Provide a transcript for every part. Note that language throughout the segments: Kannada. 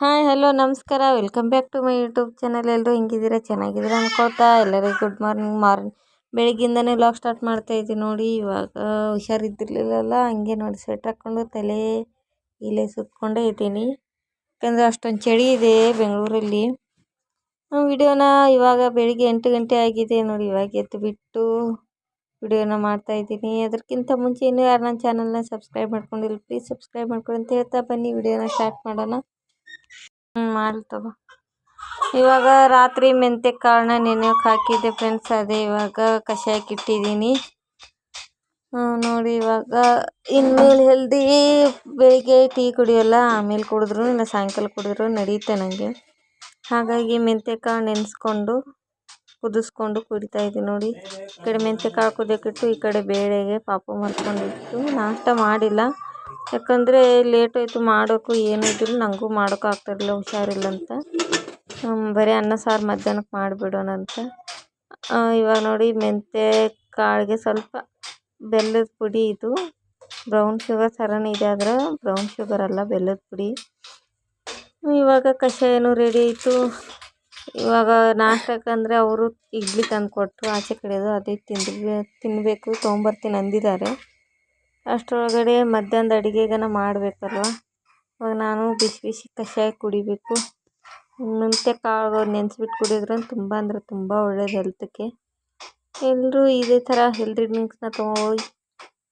ಹಾಯ್ ಹಲೋ ನಮಸ್ಕಾರ. Welcome back to my YouTube channel ಎಲ್ಲರೂ ಹಿಂಗಿದ್ದೀರಾ? ಚೆನ್ನಾಗಿದ್ದೀರಾ ಅನ್ಕೋತಾ ಎಲ್ಲರಿಗೂ ಗುಡ್ ಮಾರ್ನಿಂಗ್ ಮಾರ್ನಿಂಗ್ ಬೆಳಗ್ಗಿಂದನೇ ಲಾಗ್ ಸ್ಟಾರ್ಟ್ ಮಾಡ್ತಾ ಇದ್ದೀನಿ ನೋಡಿ. ಇವಾಗ ಹುಷಾರಿದ್ದಿರಲಿಲ್ಲಲ್ಲ, ಹಂಗೆ ನೋಡಿ ಸ್ವೆಟ್ರ್ ಹಾಕ್ಕೊಂಡು ತಲೆ ಇಲ್ಲೇ ಸುತ್ಕೊಂಡೇ ಇದ್ದೀನಿ. ಯಾಕಂದರೆ ಅಷ್ಟೊಂದು ಚಳಿ ಇದೆ ಬೆಂಗಳೂರಲ್ಲಿ. ವಿಡಿಯೋನ ಇವಾಗ ಬೆಳಿಗ್ಗೆ ಎಂಟು ಗಂಟೆ ಆಗಿದೆ ನೋಡಿ. ಇವಾಗ ಎದ್ದು ಬಿಟ್ಟು ವಿಡಿಯೋನ ಮಾಡ್ತಾ ಇದ್ದೀನಿ. ಅದಕ್ಕಿಂತ ಮುಂಚೆ ಇನ್ನೂ ಯಾರು ನನ್ನ ಚಾನಲ್ನ ಸಬ್ಸ್ಕ್ರೈಬ್ ಮಾಡ್ಕೊಂಡಿಲ್ಲ ಪ್ಲೀಸ್ ಸಬ್ಸ್ಕ್ರೈಬ್ ಮಾಡ್ಕೊಂಡು ಅಂತ ಹೇಳ್ತಾ ಬನ್ನಿ. ವಿಡಿಯೋನ ಸ್ಟಾರ್ಟ್ ಮಾಡೋಣ. ಹ್ಞೂ ಇವಾಗ ರಾತ್ರಿ ಮೆಂತ್ಯ ಕಾಳನ್ನ ನೆನೆಯೋಕೆ ಹಾಕಿದ್ದೆ ಫ್ರೆಂಡ್ಸ್ ಅದೇ ಇವಾಗ ಕಷಾಯಕ್ಕೆ ಇಟ್ಟಿದ್ದೀನಿ. ನೋಡಿ ಇವಾಗ ಇನ್ಮೇಲೆ ಹೆಲ್ದಿ ಬೆಳಿಗ್ಗೆ ಟೀ ಕುಡಿಯೋಲ್ಲ, ಆಮೇಲೆ ಕುಡಿದ್ರು, ಇಲ್ಲ ಸಾಯಂಕಾಲ ಕುಡಿದ್ರು ನಡೆಯುತ್ತೆ ನನಗೆ ಹಾಗಾಗಿ ಮೆಂತ್ಯ ಕಾಳು ನೆನೆಸ್ಕೊಂಡು ಕುದಿಸ್ಕೊಂಡು ಕುಡಿತಾ ಇದ್ದೀನಿ ನೋಡಿ. ಈ ಕಡೆ ಮೆಂತ್ಯ ಕಾಳು ಕುದಿಯೋಕ್ಕಿಟ್ಟು ಈ ಕಡೆ ಬೇಳೆಗೆ ಪಾಪು ಮಾಡ್ಕೊಂಡಿತ್ತು. ನಾಷ್ಟ ಮಾಡಿಲ್ಲ. ಯಾಕಂದರೆ ಲೇಟ್ ಆಯಿತು ಮಾಡೋಕ್ಕೂ ಏನು ಇದ್ದಿಲ್ಲ ನನಗೂ ಮಾಡೋಕ್ಕೂ ಆಗ್ತಾಯಿರಲಿಲ್ಲ ಹುಷಾರಿಲ್ಲ ಅಂತ. ಬರೀ ಅನ್ನ ಸಾರು ಮಧ್ಯಾಹ್ನಕ್ಕೆ ಮಾಡಿಬಿಡೋಣ ಅಂತ. ಇವಾಗ ನೋಡಿ ಮೆಂತ್ಯ ಕಾಳಿಗೆ ಸ್ವಲ್ಪ ಬೆಲ್ಲದ ಪುಡಿ ಇದು. ಬ್ರೌನ್ ಶುಗರ್ ಥರನೇ ಇದೆ ಆದರೆ ಬ್ರೌನ್ ಶುಗರ್ ಅಲ್ಲ, ಬೆಲ್ಲದ ಪುಡಿ. ಇವಾಗ ಕಷಾಯನೂ ರೆಡಿ ಆಯಿತು. ಇವಾಗ ನಾಷ್ಟಕ್ಕಂದರೆ ಅವರು ಇಡ್ಲಿ ತಂದು ಕೊಟ್ಟರು ಆಚೆ ಕಡೆದು ಅದೇ ತಿಂದು ತಿನ್ನಬೇಕು ತೊಗೊಂಬರ್ತೀನಿ ಅಂದಿದ್ದಾರೆ. ಅಷ್ಟರೊಳಗಡೆ ಮಧ್ಯಾಹ್ನದ ಅಡುಗೆಗನ ಮಾಡಬೇಕಲ್ವ? ಇವಾಗ ನಾನು ಬಿಸಿ ಬಿಸಿ ಕಷಾಯ ಕುಡಿಬೇಕು. ಮೆಂತ್ಯ ಕಾಳು ನೆನೆಸ್ಬಿಟ್ಟು ಕುಡಿದ್ರೆ ತುಂಬ ಅಂದರೆ ತುಂಬ ಒಳ್ಳೇದು ಹೆಲ್ತಕ್ಕೆ ಎಲ್ಲರೂ ಇದೇ ಥರ ಹೆಲ್ದಿ ಡ್ರಿಂಕ್ಸ್ನ ತೊಗೊಂಡೋಗಿ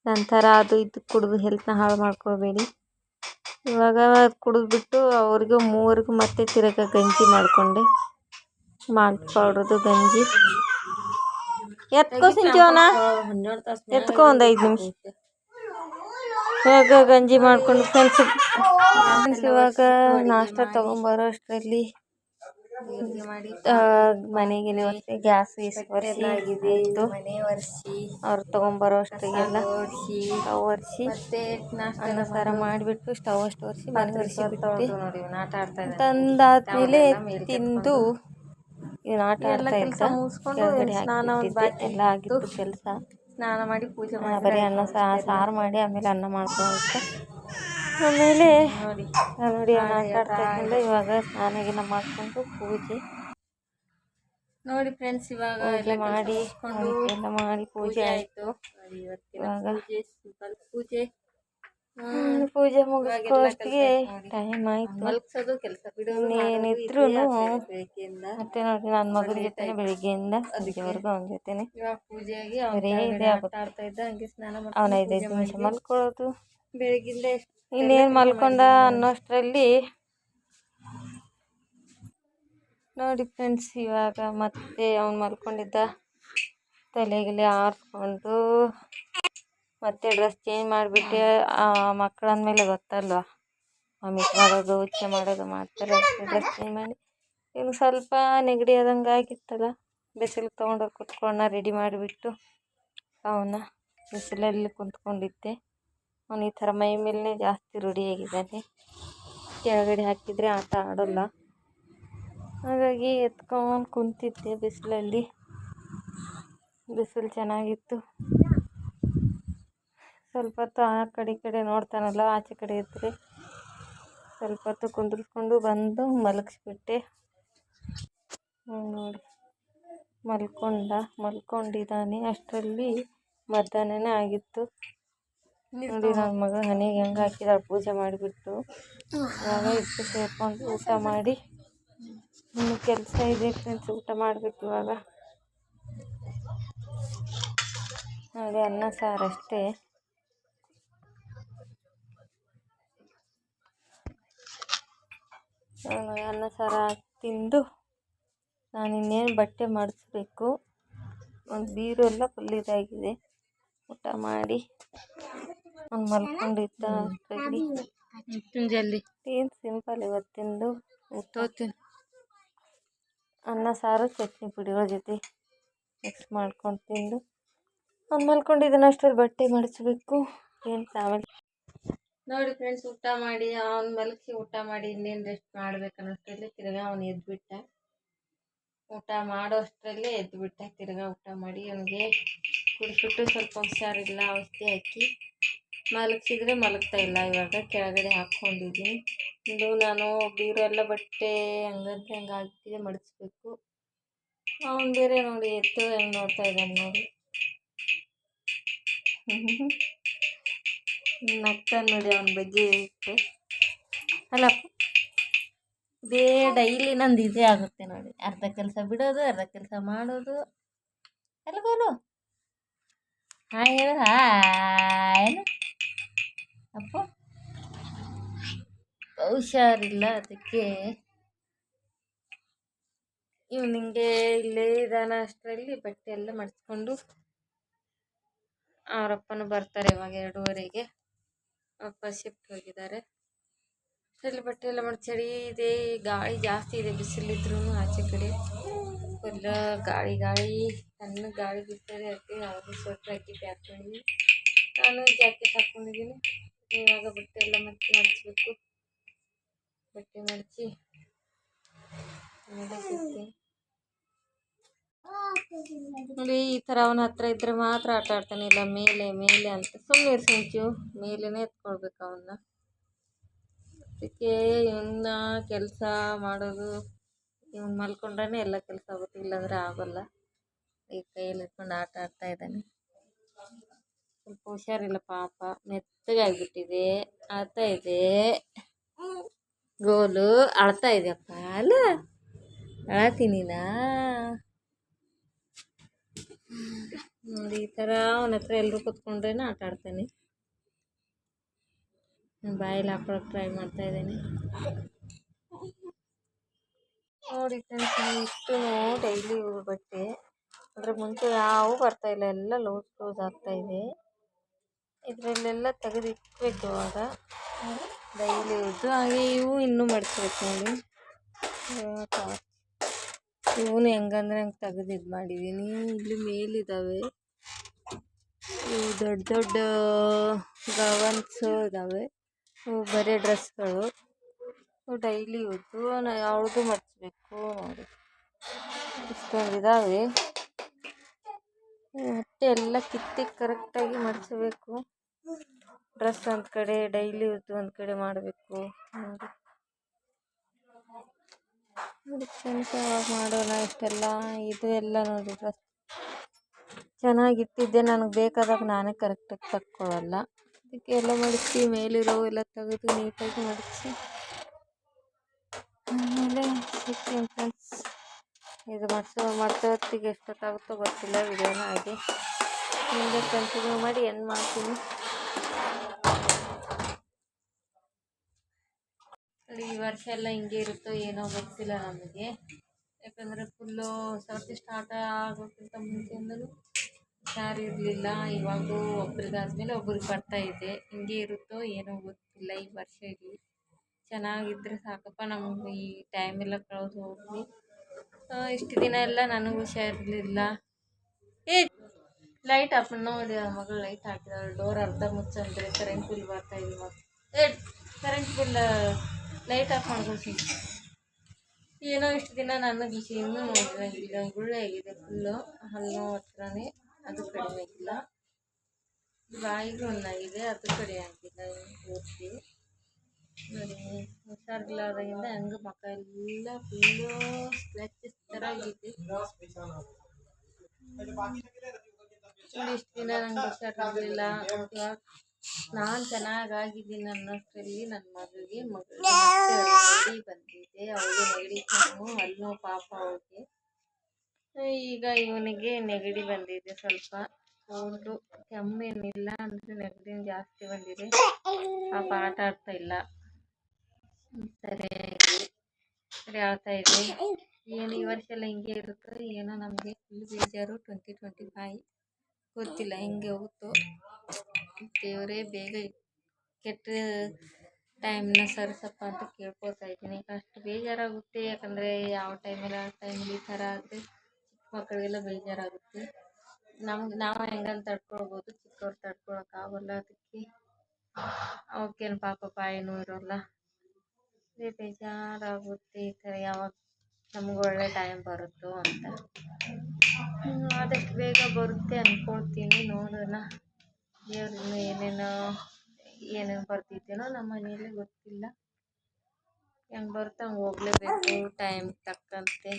ನಂತರ ಅದು ಇದು ಕುಡಿದು ಹೆಲ್ತ್ನ ಹಾಳು ಮಾಡ್ಕೊಳ್ಬೇಡಿ. ಇವಾಗ ಕುಡಿದ್ಬಿಟ್ಟು ಅವ್ರಿಗೂ ಮೂವರಿಗೂ ಮತ್ತೆ ತಿರುಗ ಗಂಜಿ ಮಾಡಿಕೊಂಡೆ. ಮಾಲ್ಟ್ ಪೌಡ್ರದ್ದು ಗಂಜಿ. ಎತ್ಕೋ ಸಿಂಚೋನ ಎತ್ಕೋ ಒಂದು ಐದು ನಿಮಿಷ. ಇವಾಗ ಗಂಜಿ ಮಾಡ್ಕೊಂಡು ಫ್ರೆಂಡ್ಸ್ ಫ್ರೆಂಡ್ಸ್ ಇವಾಗ ನಾಷ್ಟ ತೊಗೊಂಬರೋ ಅಷ್ಟರಲ್ಲಿ ಮನೆಗೆ ಒತ್ತೆ ಗ್ಯಾಸ್ ಒರೆಸಿ ಇತ್ತು ಅವ್ರು ತೊಗೊಂಬರೋ ಅಷ್ಟರಿಗೆಲ್ಲ ಸ್ಟವ್ ಒರೆಸಿ, ಅನ್ನ ಸಾರ ಮಾಡಿಬಿಟ್ಟು ಸ್ಟವ್ ಅಷ್ಟು ಒರೆಸಿ ಮನೆ ಒರೆಸಿ ತಂದಾದ್ಮೇಲೆ ತಿಂದು ಇದನ್ನ ಆಟ ಆಡ್ತಾ ಇದ್ದ. ಕೆಳಗಡೆ ಎಲ್ಲ ಆಗಿತ್ತು ಕೆಲಸ. ಸ್ನಾನ ಮಾಡಿ ಪೂಜೆ ಮಾಡಿ ಬರೀ ಅನ್ನ ಸಾರು ಮಾಡಿ ಆಮೇಲೆ ಅನ್ನ ಮಾಡ್ಕೊಂಡು ಆಮೇಲೆ ನೋಡಿ. ನೋಡಿ ಇದ್ದಿಲ್ಲ ಇವಾಗ ಸ್ನಾನ ಗೀನ ಮಾಡಿಕೊಂಡು ಪೂಜೆ. ನೋಡಿ ಫ್ರೆಂಡ್ಸ್ ಇವಾಗ ಎಲ್ಲ ಮಾಡಿ ಎಲ್ಲ ಮಾಡಿ ಪೂಜೆ ಆಯಿತು. ಇವಾಗ ಪೂಜೆ. ಪೂಜೆ ಮುಗಿಸ್ಕೋಷ್ಟಿಗೆ ಟೈಮ್ ಆಯಿತು. ಮಲಗ್ಸೋದು ಕೆಲಸ ಏನಿದ್ರು ಮತ್ತೆ ನೋಡಿ ನನ್ನ ಮಗಳ ಜೊತೆ ಬೆಳಿಗ್ಗೆಯಿಂದ ಅದಕ್ಕೆವರೆಗೂ ಅವನ ಜೊತೆನೆ. ಪೂಜೆಗೆ ಬರೀ ಸ್ನಾನ ಆಗುತ್ತೆ ಅವನ ಐದೈದು ನಿಮಿಷ ಮಲ್ಕೊಳ್ಳೋದು. ಬೆಳಗಿಂದ ಇನ್ನೇನು ಮಲ್ಕೊಂಡ ಅನ್ನೋಷ್ಟರಲ್ಲಿ ನೋಡಿ ಫ್ರೆಂಡ್ಸ್ ಇವಾಗ ಮತ್ತೆ ಅವ್ನು ಮಲ್ಕೊಂಡಿದ್ದ ತಲೆಗೆಲೆ ಆರಿಸ್ಕೊಂಡು ಮತ್ತೆ ಡ್ರೆಸ್ ಚೇಂಜ್ ಮಾಡಿಬಿಟ್ಟೆ ಮಕ್ಕಳಂದಮೇಲೆ ಗೊತ್ತಲ್ವ? ವಾಮಿಟ್ ಮಾಡೋದು, ಉಚ್ಚೆ ಮಾಡೋದು ಮಾಡ್ತಾರೆ. ಡ್ರೆಸ್ ಚೇಂಜ್ ಮಾಡಿ. ಇನ್ನು ಸ್ವಲ್ಪ ನೆಗಡಿ ಆದಂಗೆ ಆಗಿತ್ತಲ್ಲ ಬಿಸಿಲಿಗೆ ತೊಗೊಂಡೋಗಿ ಕುತ್ಕೊಂಡ ರೆಡಿ ಮಾಡಿಬಿಟ್ಟು ಅವನ್ನ ಬಿಸಿಲಲ್ಲಿ ಕುಂತ್ಕೊಂಡಿದ್ದೆ. ಅವನು ಈ ಥರ ಮೈ ಮೇಲೆ ಜಾಸ್ತಿ ರೂಢಿಯಾಗಿದ್ದಾನೆ. ಕೆಳಗಡೆ ಹಾಕಿದರೆ ಆಟ ಆಡೋಲ್ಲ. ಹಾಗಾಗಿ ಎತ್ಕೊಂಡು ಕುಂತಿದ್ದೆ ಬಿಸಿಲಲ್ಲಿ. ಬಿಸಿಲು ಚೆನ್ನಾಗಿತ್ತು. ಸ್ವಲ್ಪ ಹೊತ್ತು ಆ ಕಡೆ ಈ ಕಡೆ ನೋಡ್ತಾನಲ್ಲ, ಆಚೆ ಕಡೆ ಇದ್ದರೆ ಸ್ವಲ್ಪ ಹೊತ್ತು ಕುಂದ್ರಿಸ್ಕೊಂಡು ಬಂದು ಮಲಗಿಸ್ಬಿಟ್ಟೆ. ನೋಡಿ. ಮಲ್ಕೊಂಡ, ಮಲ್ಕೊಂಡಿದ್ದಾನೆ. ಅಷ್ಟರಲ್ಲಿ ಮಧ್ಯಾಹ್ನನೇ ಆಗಿತ್ತು. ನೋಡಿ ನನ್ನ ಮಗ ಮನೆಗೆ ಹೆಂಗೆ ಹಾಕಿದಾಳೆ, ಪೂಜೆ ಮಾಡಿಬಿಟ್ಟು. ಆಗ ಇಟ್ಟು ಸೇರ್ಕೊಂಡು ಊಟ ಮಾಡಿ. ಇನ್ನು ಕೆಲಸ ಇದೆ ಫ್ರೆಂಡ್ಸ್ ಊಟ ಮಾಡಬೇಕು ಇವಾಗ. ನೋಡಿ, ಅನ್ನ ಸಾರು ಅಷ್ಟೇ. ಅನ್ನ ಸಾರ ತಿಂದು ನಾನು ಇನ್ನೇನು ಬಟ್ಟೆ ಮಡಿಸ್ಬೇಕು. ಒಂದು ಬೀರು ಎಲ್ಲ ಫುಲ್ ಇದಾಗಿದೆ. ಊಟ ಮಾಡಿ ಅವ್ನು ಮಲ್ಕೊಂಡಿದ್ದ ಜಲ್ದಿ ಏನು ಸಿಂಪಲ್ ಇವತ್ತಿಂದು ಊಟ. ಅನ್ನ ಸಾರು ಚಟ್ನಿ ಪುಡಿಗಳ ಜೊತೆ ಮಿಕ್ಸ್ ಮಾಡ್ಕೊಂಡು ತಿಂದು ಅವ್ನು ಮಲ್ಕೊಂಡಿದ್ದಾನೆ ಅಷ್ಟರಲ್ಲಿ ಬಟ್ಟೆ ಮಡಿಸ್ಬೇಕು. ಏನು ಆಮೇಲೆ ನೋಡಿ ಫ್ರೆಂಡ್ಸ್ ಊಟ ಮಾಡಿ, ಅವ್ನು ಮಲಗಿಸಿ ಊಟ ಮಾಡಿ ಇನ್ನೇನು ರೆಸ್ಟ್ ಮಾಡ್ಬೇಕು ಅನ್ನೋಷ್ಟರಲ್ಲಿ ತಿರ್ಗಾ ಅವ್ನು ಎದ್ಬಿಟ್ಟ. ಊಟ ಮಾಡೋ ಅಷ್ಟರಲ್ಲೇ ಎದ್ಬಿಟ್ಟ. ತಿರ್ಗಾ ಊಟ ಮಾಡಿ ಅವನಿಗೆ ಕುಡಿಸ್ಬಿಟ್ಟು ಸ್ವಲ್ಪ ಹುಷಾರಿಲ್ಲ, ಔಷಧಿ ಹಾಕಿ ಮಲಗಿಸಿದ್ರೆ ಮಲಗ್ತಾ ಇಲ್ಲ. ಇವಾಗ ಕೆಳಗಡೆ ಹಾಕ್ಕೊಂಡಿದ್ದೀನಿ ಇದು ನಾನು ಬೀರು ಎಲ್ಲ ಬಟ್ಟೆ ಹಂಗಂದ್ರೆ ಹಂಗೆ ಹಾಕಿದೆ ಮಡಿಸ್ಬೇಕು ಅವ್ನು ಬೇರೆ ನೋಡಿ ಎತ್ತು ಹೆಂಗೆ ನೋಡ್ತಾ ಇದ್ದಾನೆ ನೋಡಿ. ನಗ್ತಾನೆ ನೋಡಿ ಅವನ ಬಗ್ಗೆ ಅಲ್ಲಪ್ಪ ಇದೇ ಡೈಲಿ ನಂದು ಇದೇ ಆಗುತ್ತೆ ನೋಡಿ. ಅರ್ಧ ಕೆಲಸ ಬಿಡೋದು, ಅರ್ಧ ಕೆಲಸ ಮಾಡೋದು. ಎಲ್ಗೋನು ಹಾಯ್ ಹೇಳು, ಹಾಯ್. ಅಪ್ಪ? ಹುಷಾರಿಲ್ಲ ಅದಕ್ಕೆ. ನಿಂಗೆ ಇಲ್ಲೇ ಇದಾನ ಅಷ್ಟರಲ್ಲಿ, ಬಟ್ಟೆ ಎಲ್ಲ ಮಡಿಸ್ಕೊಂಡು. ಅವರಪ್ಪನೂ ಬರ್ತಾರೆ ಇವಾಗ ಎರಡೂವರೆಗೆ. ಅಪ್ಪ ಶಿಫ್ಟ್ ಹೋಗಿದ್ದಾರೆ ಇಲ್ಲಿ ಬಟ್ಟೆ ಎಲ್ಲ ಮಾಡಿ ಚಳಿ ಇದೆ, ಗಾಳಿ ಜಾಸ್ತಿ ಇದೆ ಬಿಸಿಲಿದ್ರು ಆಚೆ ಕಡೆ ಫುಲ್ ಗಾಳಿ ಗಾಳಿ. ಸಣ್ಣ ಗಾಳಿ ಬಿಡ್ತಾರೆ ಅದಕ್ಕೆ ಅವರು ಸ್ವೆಟ್ರ್ ಹಾಕಿ ಪ್ಯಾಕ್ ಮಾಡಿ ನಾನು ಜಾಕೆಟ್ ಹಾಕ್ಕೊಂಡಿದ್ದೀನಿ ಇವಾಗ ಬಟ್ಟೆ ಎಲ್ಲ ಮತ್ತೆ ಮಡಿಸ್ಬೇಕು ಬಟ್ಟೆ ಮಡಚಿ ಆಮೇಲೆ ನೋಡಿ, ಈ ಥರ ಅವನ ಹತ್ರ ಇದ್ದರೆ ಮಾತ್ರ ಆಟ ಆಡ್ತಾನೆ. ಇಲ್ಲ, ಮೇಲೆ ಮೇಲೆ ಅಂತ. ಸುಮ್ಮನೆ ಸಂಚು ಮೇಲೇ ಎತ್ಕೊಳ್ಬೇಕು ಅವನ್ನ ಅದಕ್ಕೆ ಇವನ್ನ ಕೆಲಸ ಮಾಡೋದು, ಇವ್ನು ಮಲ್ಕೊಂಡ್ರೆ ಎಲ್ಲ ಕೆಲಸ ಆಗುತ್ತೆ. ಇಲ್ಲಾಂದರೆ ಆಗೋಲ್ಲ. ಈ ಕೈಯಲ್ಲಿ ಇಟ್ಕೊಂಡು ಆಟ ಆಡ್ತಾ ಇದ್ದಾನೆ. ಸ್ವಲ್ಪ ಹುಷಾರಿಲ್ಲ, ಪಾಪ. ಮೆತ್ತಗಾಗಿಬಿಟ್ಟಿದೆ ಆಡ್ತಾ ಇದೆ. ಗೋಲು. ಅಳ್ತಾ ಇದೆಯಪ್ಪ. ಅಲ್ಲ ಅಳತೀನಿನಾ ನೋಡಿ ಈ ಥರ ಅವನ ಹತ್ರ ಎಲ್ಲರೂ ಕೂತ್ಕೊಂಡ್ರೆ ಆಟ ಆಡ್ತಾನೆ. ಬಾಯಲ್ಲಿ ಹಾಕೊಳಕ್ಕೆ ಟ್ರೈ ಮಾಡ್ತಾ ಇದ್ದೀನಿ. ನೋಡಿ ಫ್ರೆಂಡ್ಸ್ ಇಷ್ಟು ಡೈಲಿ ಬಟ್ಟೆ ಅದ್ರ ಮುಂಚೆ ಯಾವೂ ಬರ್ತಾ ಇಲ್ಲ, ಎಲ್ಲ ಲೂಸ್ ಲೂಸ್ ಆಗ್ತಾ ಇದೆ. ಇದರಲ್ಲೆಲ್ಲ ತೆಗೆದು ಇಟ್ಬೇಕು ಡೈಲಿ ಯೂಸು ಹಾಗೆ ಇವು ಇನ್ನೂ ಮಡಿಸ್ಬೇಕು ನೋಡಿ. ಇವನು ಹೆಂಗಂದ್ರೆ ಹಂಗೆ ತೆಗೆದು ಇದು ಮಾಡಿದ್ದೀನಿ ಇಲ್ಲಿ ಮೇಲಿದ್ದಾವೆ ಇವು ದೊಡ್ಡ ದೊಡ್ಡ ಗವನ್ಸು ಇದ್ದಾವೆ ಇವು ಬರೀ ಡ್ರೆಸ್ಗಳು. ಡೈಲಿ ಯೂಸು ಯಾವುದು ಮಡಿಸ್ಬೇಕು ನೋಡಿ. ಇಷ್ಟೊಂದು ಇದ್ದಾವೆ ಮತ್ತೆ ಎಲ್ಲ ಕಿತ್ತಿ ಕರೆಕ್ಟಾಗಿ ಮಡಿಸಬೇಕು ಡ್ರೆಸ್ ಒಂದು ಕಡೆ, ಡೈಲಿ ಯೂಸ್ ಒಂದು ಕಡೆ ಮಾಡಬೇಕು ನೋಡಿ. ಮಾಡೋಣ ಇಷ್ಟೆಲ್ಲ. ಇದು ಎಲ್ಲ ನೋಡಿ ಡ್ರೆಸ್. ಚೆನ್ನಾಗಿಟ್ಟಿದ್ದೆ ನನಗೆ ಬೇಕಾದಾಗ ನಾನೇ ಕರೆಕ್ಟಾಗಿ ತಕ್ಕೊಳ್ಳಲ್ಲ ಅದಕ್ಕೆ ಎಲ್ಲ ಮಡಿಸಿ ಮೇಲಿರೋ ಎಲ್ಲ ತೆಗೆದು ನೀಟಾಗಿ ಮಡಚಿ, ಆಮೇಲೆ ಫ್ರೆಂಡ್ಸ್ ಇದು ಮಾಡಿಸೋ. ಮತ್ತೆ ಹೊತ್ತಿಗೆ ಎಷ್ಟೊತ್ತಾಗುತ್ತೋ ಗೊತ್ತಿಲ್ಲ, ವಿಡಿಯೋನ ಹಾಗೆ ಮುಂದೆ ಕಂಟಿನ್ಯೂ ಮಾಡಿ ಏನು ಮಾಡ್ತೀನಿ. ಈ ವರ್ಷ ಎಲ್ಲ ಹಿಂಗೆ ಇರುತ್ತೋ ಏನೋ ಗೊತ್ತಿಲ್ಲ ನಮಗೆ. ಯಾಕಂದರೆ ಫುಲ್ಲು ಸರ್ತಿ ಸ್ಟಾರ್ಟ್ ಆಗೋಕ್ಕಿಂತ ಮುಂಚೆಯಿಂದಲೂ ಯಾರು ಇರಲಿಲ್ಲ, ಇವಾಗೂ ಒಬ್ರಿಗಾದ್ಮೇಲೆ ಒಬ್ರಿಗೆ ಬರ್ತಾ ಇದೆ. ಹಿಂಗೆ ಇರುತ್ತೋ ಏನೋ ಗೊತ್ತಿಲ್ಲ ಈ ವರ್ಷ ಇಲ್ಲಿ. ಚೆನ್ನಾಗಿದ್ರೆ ಸಾಕಪ್ಪ, ನಮಗೆ ಈ ಟೈಮೆಲ್ಲ ಕಳೆದು ಹೋಗ್ಲಿ. ಇಷ್ಟು ದಿನ ಎಲ್ಲ ನನಗೂ ಹುಷಾರಿರಲಿಲ್ಲ. ಏ ಲೈಟ್ ಆಫ್ ನೋಡಿ ಮಗಳು ಲೈಟ್ ಹಾಕಿದಾಳೆ. ಡೋರ್ ಅರ್ಧ ಮುಚ್ಚಂದ್ರೆ ಕರೆಂಟ್ ಬಿಲ್ ಬರ್ತಾ ಇಲ್ಲ ಏ ಕರೆಂಟ್ ಬಿಲ್ ಲೈಟ್ ಆಫ್ ಮಾಡ್ಕೊಳ್ತೀನಿ ಏನೋ ಇಷ್ಟು ದಿನ ನನಗೆ ಇನ್ನೂ ನೋಡಿರಂಗಿಲ್ಲ ಗುಳ್ಳೆ ಆಗಿದೆ ಫುಲ್ಲು ಹಲ್ಲು ಹತ್ರನೇ. ಅದು ಕಡಿಮೆ ಆಗಿಲ್ಲ ಬಾಯಿಗೆ ಒಂದಾಗಿದೆ ಅದು ಕಡಿಮೆ ಆಗಿಲ್ಲ ಪೂರ್ತಿ ನೋಡಿ ಹುಷಾರಿಲ್ಲಾದಾಗಿಂದ ಹಂಗೆ ಮಕ್ಕ ಎಲ್ಲ ಫುಲ್ಲು ಸ್ಕ್ರ್ಯಾಚಸ್ ಥರ ಆಗಿದೆ. ಇಷ್ಟು ದಿನ ನಂಗೆ ಹುಷಾರಿರಲಿಲ್ಲ ಇವಾಗ ನಾನು ಚೆನ್ನಾಗಾಗಿದ್ದೀನಿ ಅನ್ನೋಷ್ಟರಲ್ಲಿ ನನ್ನ ಮಗಳಿಗೆ ಮಗಳು ಬಂದಿದ್ದೆ ಬಂದಿದೆ ನೆಗಡಿ ಕೆಮ್ಮು ಹಲ್ಲು ಪಾಪ ಅವಳಿಗೆ. ಈಗ ಇವನಿಗೆ ನೆಗಡಿ ಬಂದಿದೆ ಸ್ವಲ್ಪ. ಕೋಲ್ಡು ಕೆಮ್ಮೇನಿಲ್ಲ ಅಂದರೆ ನೆಗಡಿ ಜಾಸ್ತಿ ಬಂದಿದೆ. ಪಾಪ ಆಟ ಆಡ್ತಾ ಇಲ್ಲ. ಸರಿಯಾಗಿ ಸರಿ ಆಗ್ತಾ ಇದೆ ಏನು ಈ ವರ್ಷ ಎಲ್ಲ ಹಿಂಗೆ ಇರುತ್ತೋ ಏನೋ ನಮಗೆ ಫುಲ್ ಬೇಜಾರು ಟ್ವೆಂಟಿ ಟ್ವೆಂಟಿ ಫೈವ್ ಗೊತ್ತಿಲ್ಲ ಹಿಂಗೆ ಹೋಗುತ್ತೋ. ದೇವರೇ, ಬೇಗ ಕೆಟ್ಟ ಟೈಮ್ನ ಸರಿಸಪ್ಪ ಅಂತ ಕೇಳ್ಕೊತಾ ಇದ್ದೀನಿ. ಅಷ್ಟು ಬೇಜಾರಾಗುತ್ತೆ ಯಾಕಂದರೆ ಯಾವ ಟೈಮಲ್ಲಿ ಆ ಟೈಮಲ್ಲಿ ಈ ಥರ ಆದರೆ. ಮಕ್ಕಳಿಗೆಲ್ಲ ಬೇಜಾರಾಗುತ್ತೆ. ನಮ್ಗೆ ನಾವು ಹೆಂಗಂತ ತಡ್ಕೊಳ್ಬೋದು ಚಿಕ್ಕವ್ರು ಆಗೋಲ್ಲ ಅದಕ್ಕೆ ಅವಕ್ಕೇನು ಪಾಪ ಬಾಯಿನೂ ಇರೋಲ್ಲ. ಅದೇ ಬೇಜಾರಾಗುತ್ತೆ ಈ ಥರ ಯಾವಾಗ ನಮ್ಗೆ ಒಳ್ಳೆ ಟೈಮ್ ಬರುತ್ತೋ ಅಂತ. ಆದಷ್ಟು ಬೇಗ ಬರುತ್ತೆ ಅಂದ್ಕೊಳ್ತೀನಿ ನೋಡೋಣ. ದೇವ್ರನ್ನ ಏನೇನೋ ಏನೇನು ಬರ್ತಿದ್ದೇನೋ ನಮ್ಮ ಮನೆಯಲ್ಲಿ ಗೊತ್ತಿಲ್ಲ. ಹೆಂಗೆ ಬರುತ್ತೆ ಹಂಗೆ ಹೋಗ್ಲೇಬೇಕು ಟೈಮ್ ತಕ್ಕಂತೆ.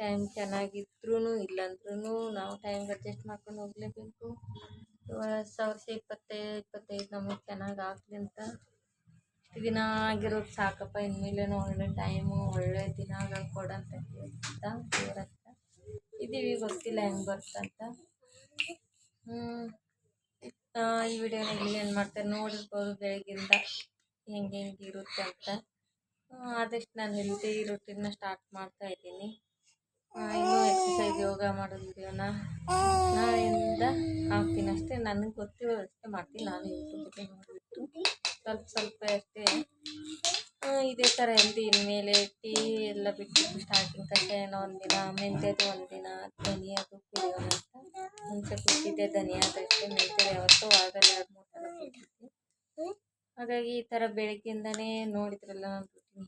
ಟೈಮ್ ಚೆನ್ನಾಗಿದ್ರೂ ಇಲ್ಲಂದ್ರೂ ನಾವು ಟೈಮ್ ಅಡ್ಜಸ್ಟ್ ಮಾಡ್ಕೊಂಡು ಹೋಗ್ಲೇಬೇಕು. ಸಾವಿರ ವರ್ಷ ಇಪ್ಪತ್ತೈದು ಇಪ್ಪತ್ತೈದು ನಮಗೆ ಚೆನ್ನಾಗಿ ಆಗಲಿ ಅಂತ. ದಿನ ಆಗಿರೋದು ಸಾಕಪ್ಪ, ಇನ್ಮೇಲೇನೋ ಒಳ್ಳೆ ಟೈಮು ಒಳ್ಳೆ ದಿನಗಳು ಕೊಡಂತ ಕೇಳ್ತಾ ಇದೀವಿ, ಗೊತ್ತಿಲ್ಲ ಹೆಂಗೆ ಬರ್ತಂತ ಈ ವಿಡಿಯೋನ ಇಲ್ಲಿ ಏನು ಮಾಡ್ತಾರೆ ನೋಡಿರ್ಬೋದು ಬೆಳಗಿಂದ ಹೆಂಗೆ ಹೆಂಗೆ ಇರುತ್ತೆ ಅಂತ. ಆದಷ್ಟು ನಾನು ಹೆಲ್ದಿ ರೂಟೀನ್ನ ಸ್ಟಾರ್ಟ್ ಮಾಡ್ತಾ ಇದ್ದೀನಿ. ಇನ್ನೂ ಎಕ್ಸಸೈಸ್ ಯೋಗ ಮಾಡೋದು ವಿಡಿಯೋನ ನಾಳೆಯಿಂದ ಹಾಕ್ತೀನಿ ಅಷ್ಟೇ. ನನಗೆ ಗೊತ್ತಿರೋ ಅಷ್ಟೇ ಮಾಡ್ತೀನಿ. ನಾನು ಯೂಟ್ಯೂಬ್ಗೆ ನೋಡಿಬಿಟ್ಟು ಸ್ವಲ್ಪ ಸ್ವಲ್ಪ ಅಷ್ಟೇ ಇದೇ ಥರ ಹೆಲ್ದಿ ಇನ್ಮೇಲೆ ಟೀ ಎಲ್ಲ ಬಿಟ್ಟು ಸ್ಟಾರ್ಟಿಂಗ್ ಕಷಾಯನ ಒಂದಿನ ಮೆಂತ್ಯದು ಒಂದಿನ ಧನಿಯಾದು ಕುಡಿಯೋಣ ಅಂತ. ಮುಂಚೆ ಕೊಟ್ಟಿದ್ದೆ ಧನಿಯಾದಷ್ಟೇ ಮೆಂತ್ಯದ ಯಾವತ್ತೂ ಆಗಲ್ಲ, ಎರಡು ಮೂರು ಥರ ಹಾಗಾಗಿ ಈ ಥರ ಬೆಳಗ್ಗೆಯಿಂದನೇ ನೋಡಿದ್ರಲ್ಲ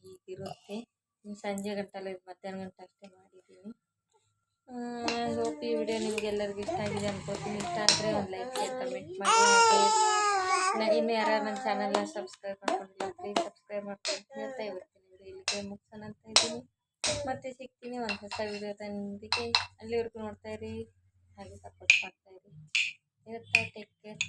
ಹೀಗಿರುತ್ತೆ. ಸಂಜೆ ಗಂಟಲ್ಲ ಮಧ್ಯಾಹ್ನ ಗಂಟ ಅಷ್ಟೇ ಮಾಡಿದ್ದೀನಿ ಹೋಪ್ ಈ ವಿಡಿಯೋ ನಿಮಗೆಲ್ಲರಿಗೂ ಇಷ್ಟ ಆಗಿದೆ ಅನ್ಕೋತೀನಿ. ಇಷ್ಟ ಆದರೆ ಒಂದು ಲೈಕ್ ಕಮೆಂಟ್ ಮಾಡಿ. ಹಾಗೆ ಇನ್ನೂ ಯಾರು ನನ್ನ ಚಾನಲ್ನ ಸಬ್ಸ್ಕ್ರೈಬ್ ಮಾಡ್ಕೊಂಡಿಲ್ಲ ಪ್ಲೀಸ್ ಸಬ್ಸ್ಕ್ರೈಬ್ ಮಾಡ್ಕೊಂಡು ಅಂತ ಇವತ್ತಿನ ವಿಡಿಯೋ ಇಲ್ಲಿಗೆ ಅಂತ ಇದ್ದೀನಿ. ಮತ್ತೆ ಸಿಗ್ತೀನಿ ಒಂದು ಹೊಸ ವಿಡಿಯೋದೊಂದಿಗೆ ಅಲ್ಲಿವರೆಗೂ ನೋಡ್ತಾ ಇರಿ. ಹಾಗೆ ಸಪೋರ್ಟ್ ಮಾಡ್ತಾ ಇರಿ. ಇವತ್ತು ಟೇಕ್ ಕೇರ್